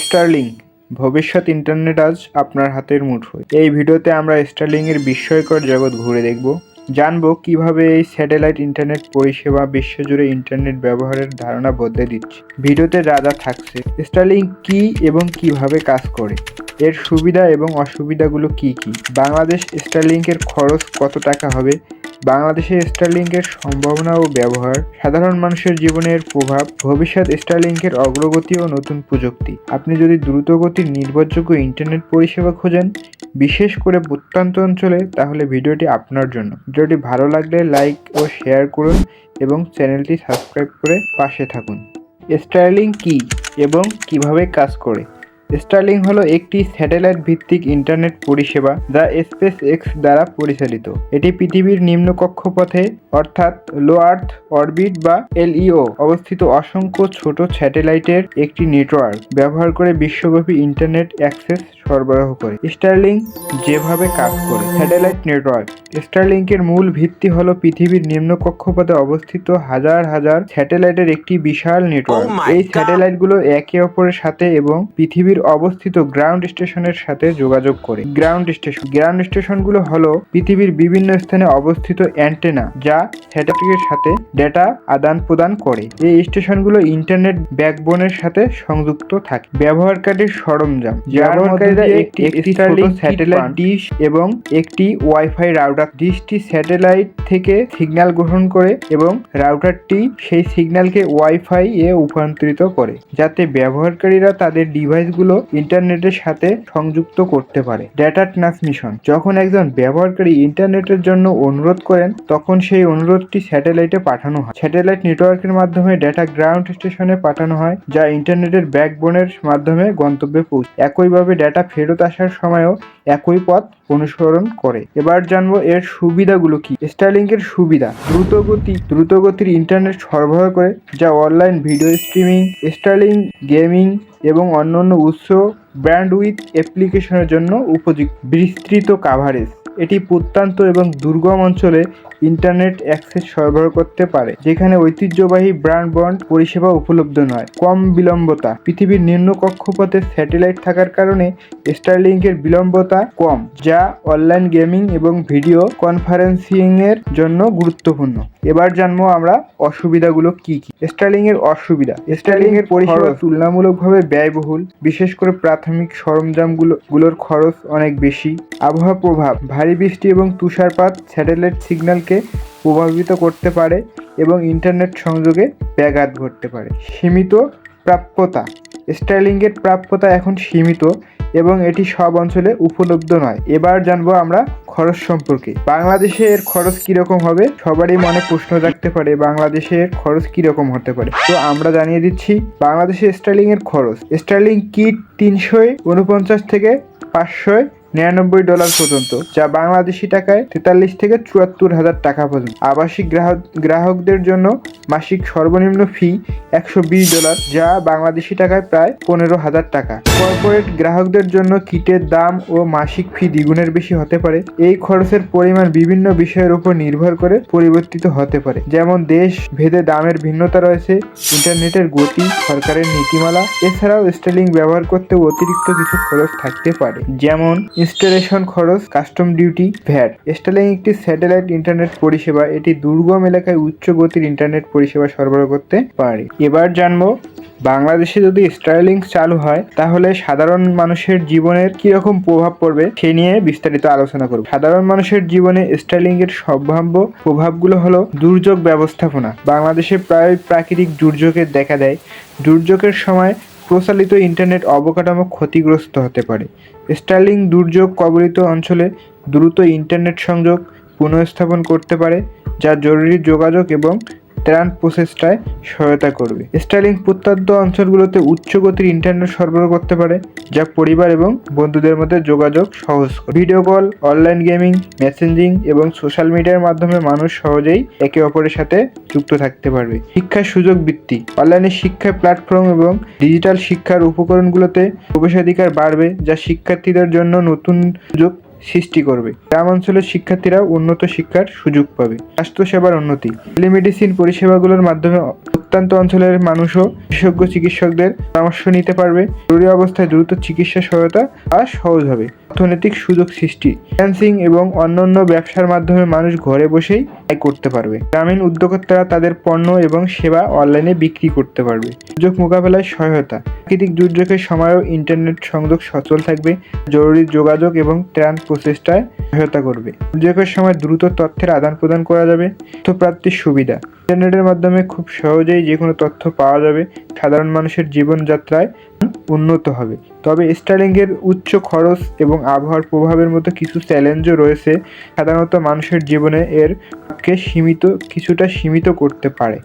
Starling ভবিষ্যৎ internet আজ আপনার হাতের মুঠোয়। এই ভিডিওতে আমরা স্টারলিং এর বিস্ময়কর জগৎ ঘুরে দেখব, জানব কীভাবে এই স্যাটেলাইট ইন্টারনেট পরিষেবা বিশ্বজুড়ে ইন্টারনেট ব্যবহারের ধারণা বদলে দিচ্ছে। ভিডিওতে যা যা থাকছে স্টারলিং কি এবং কীভাবে কাজ করে, এর সুবিধা এবং অসুবিধাগুলো কি কি, বাংলাদেশ স্টারলিংকের খরচ কত টাকা হবে বাংলাদেশে স্টারলিংকের সম্ভাবনা ও ব্যবহার, সাধারণ মানুষের জীবনের প্রভাব, ভবিষ্যৎ স্টারলিংকের অগ্রগতি ও নতুন প্রযুক্তি। আপনি যদি দ্রুতগতির নির্ভরযোগ্য ইন্টারনেট পরিষেবা খোঁজেন, বিশেষ করে প্রত্যন্ত অঞ্চলে, তাহলে ভিডিওটি আপনার জন্য। ভিডিওটি ভালো লাগলে লাইক ও শেয়ার করুন এবং চ্যানেলটি সাবস্ক্রাইব করে পাশে থাকুন। স্টারলিং কি এবং কীভাবে কাজ করে? স্টারলিং হলো একটি স্যাটেলাইট ভিত্তিক ইন্টারনেট পরিষেবা যা স্পেস এক্স দ্বারা পরিচালিত। এটি পৃথিবীর নিম্ন কক্ষপথে অর্থাৎ লো আর্থ অরবিট বা এলইও অবস্থিত অসংখ্য ছোট স্যাটেলাইটের একটি নেটওয়ার্ক ব্যবহার করে বিশ্বব্যাপী ইন্টারনেট অ্যাক্সেস সরবরাহ করে। স্টারলিং যেভাবে কাজ করে স্যাটেলাইট নেটওয়ার্ক স্টারলিংকের মূল ভিত্তি হল পৃথিবীর নিম্ন কক্ষপথে অবস্থিত হাজার হাজার স্যাটেলাইটের একটি বিশাল নেটওয়ার্ক Oh এই! স্যাটেলাইটগুলো একে অপরের সাথে এবং পৃথিবীর অবস্থিত গ্রাউন্ড স্টেশনের সাথে যোগাযোগ করে। গ্রাউন্ড স্টেশন গ্রাউন্ড স্টেশনগুলো হলো পৃথিবীর বিভিন্ন স্থানে অবস্থিত অ্যান্টেনা যা স্যাটেলাইটের সাথে ডেটা আদান প্রদান করে। এই স্টেশনগুলো ইন্টারনেট ব্যাকবোনের সাথে সংযুক্ত থাকে। ব্যবহারকারীর সরঞ্জাম ব্যবহারকারীরা একটি স্যাটেলাইট ডিশ এবং একটি ওয়াইফাই রাউটার ডিশটি স্যাটেলাইট থেকে সিগন্যাল গ্রহণ করে এবং রাউটারটি সেই সিগন্যালকে ওয়াইফাই এ রূপান্তরিত করে যাতে ব্যবহারকারীরা তাদের ডিভাইসগুলো ইন্টারনেটের সাথে সংযুক্ত করতে পারে। ডেটা ট্রান্সমিশন যখন একজন ব্যবহারকারী ইন্টারনেটের জন্য অনুরোধ করেন তখন সেই অনুরোধটি স্যাটেলাইটে পাঠানো হয়। স্যাটেলাইট নেটওয়ার্কের মাধ্যমে ডেটা গ্রাউন্ড স্টেশনে পাঠানো হয়, যা ইন্টারনেটের ব্যাকবোনের মাধ্যমে গন্তব্যে পৌঁছে। একইভাবে ডেটা ফেরত আসার সময়ও একই পথ অনুসরণ করে। এবার জানব এর সুবিধাগুলো কি? স্টারলিংকের সুবিধা, দ্রুতগতি, দ্রুতগতির ইন্টারনেট সরবরাহ করে, যা অনলাইন ভিডিও স্ট্রিমিং স্টারলিং গেমিং এবং অন্যান্য উৎস ব্র্যান্ডউইথ অ্যাপ্লিকেশনের জন্য উপযুক্ত। বিস্তৃত কাভারেজ এটি প্রত্যন্ত এবং দুর্গম অঞ্চলে ইন্টারনেট অ্যাক্সেস সরবরাহ করতে পারে যেখানে ঐতিহ্যবাহী ব্র্যান্ডবন্ড পরিষেবা উপলব্ধ নয়। কম বিলম্বতা পৃথিবীর নিম্ন কক্ষপথে স্যাটেলাইট থাকার কারণে স্টারলিংকের বিলম্বতা কম যা অনলাইন গেমিং এবং ভিডিও কনফারেন্সিং এর জন্য গুরুত্বপূর্ণ। এবার জানব আমরা অসুবিধাগুলো কি কি। স্টারলিং এর অসুবিধা স্টারলিং এর পরিষেবা তুলনামূলকভাবে ব্যয়বহুল বিশেষ করে প্রাথমিক সরঞ্জামগুলো গুলোর খরচ অনেক বেশি। আবহাওয়া প্রভাব ভারী বৃষ্টি এবং তুষারপাত স্যাটেলাইট সিগন্যালকে প্রভাবিত করতে পারে এবং ইন্টারনেট সংযোগে ব্যাঘাত ঘটতে পারে। সীমিত প্রাপ্যতা স্টারলিংয়ের প্রাপ্যতা এখন সীমিত এবং এটি সব অঞ্চলে উপলব্ধ নয়। এবার জানব আমরা খরচ সম্পর্কে। বাংলাদেশে এর খরচ কীরকম হবে? সবারই মনে প্রশ্ন রাখতে পারে, বাংলাদেশে এর খরচ কীরকম হতে পারে? তো আমরা জানিয়ে দিচ্ছি, বাংলাদেশে স্টার্লিং এর খরচ। স্টার্লিং কিট তিনশো উনপঞ্চাশ থেকে পাঁচশো নিরানব্বই ডলার পর্যন্ত, যা বাংলাদেশি টাকায় তেতাল্লিশ থেকে চুয়াত্তর হাজার টাকা পর্যন্ত। আবাসিক গ্রাহক, গ্রাহকদের জন্য মাসিক সর্বনিম্ন ফি একশো বিশ ডলার, যা বাংলাদেশি টাকায় প্রায় পনেরো হাজার টাকা। কর্পোরেট গ্রাহকদের জন্য কিটের দাম ও মাসিক ফি দ্বিগুণের বেশি হতে পারে। এই খরচের পরিমাণ বিভিন্ন বিষয়ের উপর নির্ভর করে পরিবর্তিত হতে পারে। যেমন দেশ ভেদে দামের ভিন্নতা রয়েছে, ইন্টারনেটের গতি, সরকারের নীতিমালা, এছাড়াও স্টেলিং ব্যবহার করতে অতিরিক্ত কিছু খরচ থাকতে পারে। যেমন ইনস্টলেশন খরচ, কাস্টম ডিউটি, ভ্যাট। স্টেলিং একটি স্যাটেলাইট ইন্টারনেট পরিষেবা। এটি দুর্গম এলাকায় উচ্চ গতির ইন্টারনেট পরিষেবা সরবরাহ করতে পারে। এবার জানব, বাংলাদেশে যদি স্টারলিংক চালু হয়, তাহলে সাধারণ মানুষের জীবনের কীরকম প্রভাব পড়বে সে নিয়ে বিস্তারিত আলোচনা করব। সাধারণ মানুষের জীবনে স্টারলিংক এর সম্ভাব্য প্রভাবগুলো হলো দুর্যোগ ব্যবস্থাপনা। বাংলাদেশে প্রায় প্রাকৃতিক দুর্যোগের দেখা দেয়। দুর্যোগের সময় প্রচলিত ইন্টারনেট অবকাঠামো ক্ষতিগ্রস্ত হতে পারে। স্টার্লিং দুর্যোগ কবলিত অঞ্চলে দ্রুত ইন্টারনেট সংযোগ পুনঃস্থাপন করতে পারে, যা জরুরি যোগাযোগ এবং ত্রাণ প্রচেষ্টায় সহায়তা করবে। স্টাইলিং প্রত্যন্ত অঞ্চলগুলোতে উচ্চ গতির ইন্টারনেট সরবরাহ করতে পারে, যা পরিবার এবং বন্ধুদের মধ্যে যোগাযোগ সহজ করে। Video call online gaming messaging এবং সোশ্যাল মিডিয়ার মাধ্যমে মানুষ সহজেই একে অপরের সাথে যুক্ত থাকতে পারবে। শিক্ষার সুযোগ বৃদ্ধি অনলাইনে শিক্ষা প্ল্যাটফর্ম এবং ডিজিটাল শিক্ষার উপকরণগুলোতে প্রবেশাধিকার বাড়বে, যা শিক্ষার্থীদের জন্য নতুন সুযোগ সৃষ্টি করবে। গ্রাম অঞ্চলের শিক্ষার্থীরা উন্নত শিক্ষার সুযোগ পাবে। স্বাস্থ্যসেবার উন্নতি। টেলিমেডিসিন পরিষেবাগুলোর মাধ্যমে প্রত্যন্ত অঞ্চলের মানুষও বিশেষজ্ঞ চিকিৎসকদের পরামর্শ নিতে পারবে। জরুরি অবস্থায় দ্রুত চিকিৎসা সহায়তা আর সহজ হবে। অর্থনৈতিক সুযোগ সৃষ্টি ফ্রিল্যান্সিং এবং অন্যান্য ব্যবসার মাধ্যমে মানুষ ঘরে বসেই আয় করতে পারবে। গ্রামীণ উদ্যোক্তারা তাদের পণ্য এবং সেবা অনলাইনে বিক্রি করতে পারবে। দুর্যোগ মোকাবেলায় সহায়তা, প্রাকৃতিক দুর্যোগের সময়ও ইন্টারনেট সংযোগ সচল থাকবে, জরুরি যোগাযোগ এবং ত্রাণ প্রচেষ্টায় সহায়তা করবে। দুর্যোগের সময় দ্রুত তথ্যের আদান প্রদান করা যাবে, তথ্যপ্রাপ্তির সুবিধা। ইন্টারনেটের মাধ্যমে খুব সহজেই যে কোনো তথ্য পাওয়া যাবে সাধারণ মানুষের জীবনযাত্রায় উন্নত হবে। তবে স্টারলিংয়ের উচ্চ খরচ এবং আবহাওয়ার প্রভাবের মতো কিছু চ্যালেঞ্জও রয়েছে। সাধারণত মানুষের জীবনে এর সীমিত, কিছুটা সীমিত করতে পারে।